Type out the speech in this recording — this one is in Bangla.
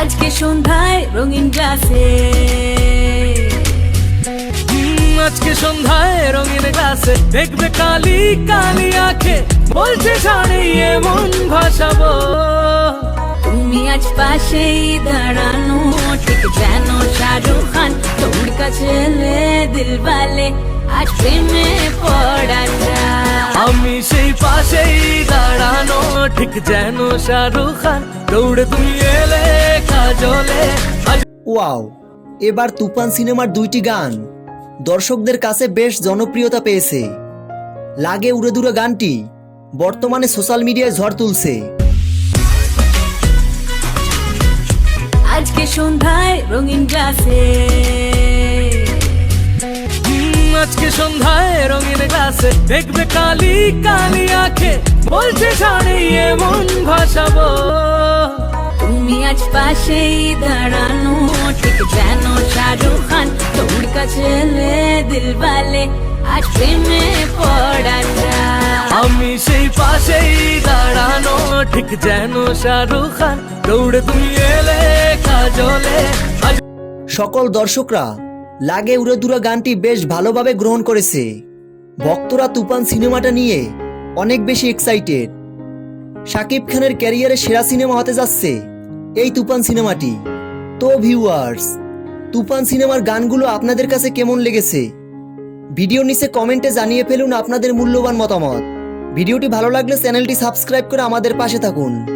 আজকে সন্ধ্যায় রঙিন গ্লাসে। আজকে সন্ধ্যায় রঙিন গ্লাসে। দেখবে কালি কালি আঁখে বলছে ছাড়িয়ে মন ভাসাবো। তুমি আজ পাশেই দাঁড়ানো ঠিক যেন শাহরুখ খান তোর কাছে এলে দিল বালে আজ প্রেমে পড়া ঠিক যেন শাহরুখ খান দৌড়ে তুমি এলে কাজলে। ওয়াও এবার তুফান সিনেমার দুইটি গান। দর্শকদের কাছে বেশ জনপ্রিয়তা পেয়েছে। লাগে উড়ে দূরে গানটি বর্তমানে সোশ্যাল মিডিয়ায় ঝড় তুলছে। আজকে সন্ধ্যায় রঙিন গ্লাসে হুম, আজকে সন্ধ্যায় রঙিন গ্লাসে দেখবে কালি কালি আঁখে বলছে ছাড়িয়ে মন ভাসাবো। তুমি আজ পাশেই দাঁড়ানো ঠিক যেন শাহরুখ খান তোর কাছে এলে দিল বালে আজ প্রেমে পড়া আমি সেই পাশেই দাঁড়ানো ঠিক যেন শাহরুখ খান দৌড়ে তুমি এলে কাজলে। সকল দর্শকরা লাগে উড়ে দূরে গানটি বেশ ভালোভাবে গ্রহণ করেছে। ভক্তরা তুফান সিনেমাটা নিয়ে অনেক বেশি এক্সাইটেড শাকিব খানের ক্যারিয়ারে সেরা সিনেমা হতে যাচ্ছে এই তুফান সিনেমাটি। তো ভিউয়ার্স তুফান সিনেমার গানগুলো আপনাদের কাছে কেমন লেগেছে? ভিডিও নিচে কমেন্টে জানিয়ে ফেলুন আপনাদের মূল্যবান মতামত। ভিডিওটি ভালো লাগলে চ্যানেলটি সাবস্ক্রাইব করে আমাদের পাশে থাকুন।